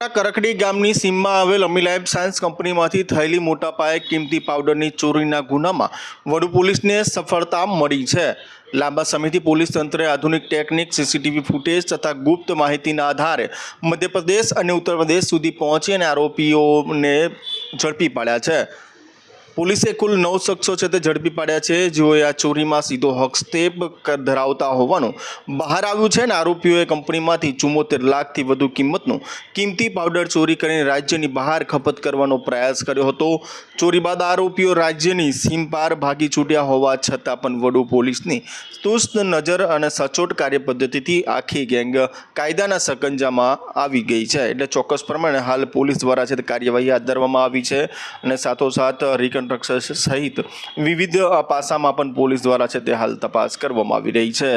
કરકડી ગામની સીમમાં આવેલ અમીલાઇફ સાયન્સ કંપનીમાંથી થયેલી મોટા પાયે કિંમતી પાવડરની ચોરીના ગુનામાં વડુ પોલીસને સફળતા મળી છે. લાંબા સમયથી પોલીસ તંત્રે આધુનિક ટેકનિક, સીસીટીવી ફૂટેજ તથા ગુપ્ત માહિતીના આધારે મધ્યપ્રદેશ અને ઉત્તર પ્રદેશ સુધી પહોંચી અને આરોપીઓને ઝડપી પાડ્યા છે. પોલીસે કુલ નવ શખ્સો છે તે ઝડપી પાડ્યા છે. જેઓએ આ ચોરીમાં સીધો હસ્તક્ષેપ ધરાવતા હોવાનું બહાર આવ્યું છે અને આરોપીઓએ કંપનીમાંથી ચુમ્મોતેર લાખથી વધુ કિંમતનું કિંમતી પાવડર ચોરી કરીને રાજ્યની બહાર ખપત કરવાનો પ્રયાસ કર્યો હતો. ચોરી બાદ આરોપીઓ રાજ્યની સીમ પાર ભાગી છૂટ્યા હોવા છતાં પણ વડુ પોલીસની ચુસ્ત નજર અને સચોટ કાર્યપદ્ધતિથી આખી ગેંગ કાયદાના સકંજામાં આવી ગઈ છે. એટલે ચોક્કસ પ્રમાણે હાલ પોલીસ દ્વારા છે તે કાર્યવાહી હાથ ધરવામાં આવી છે અને સાથોસાથ રિકન્સ્ટ્રક્શન સહિત વિવિધ પાસામાં પણ પોલીસ દ્વારા છે તે હાલ તપાસ કરવામાં આવી રહી છે.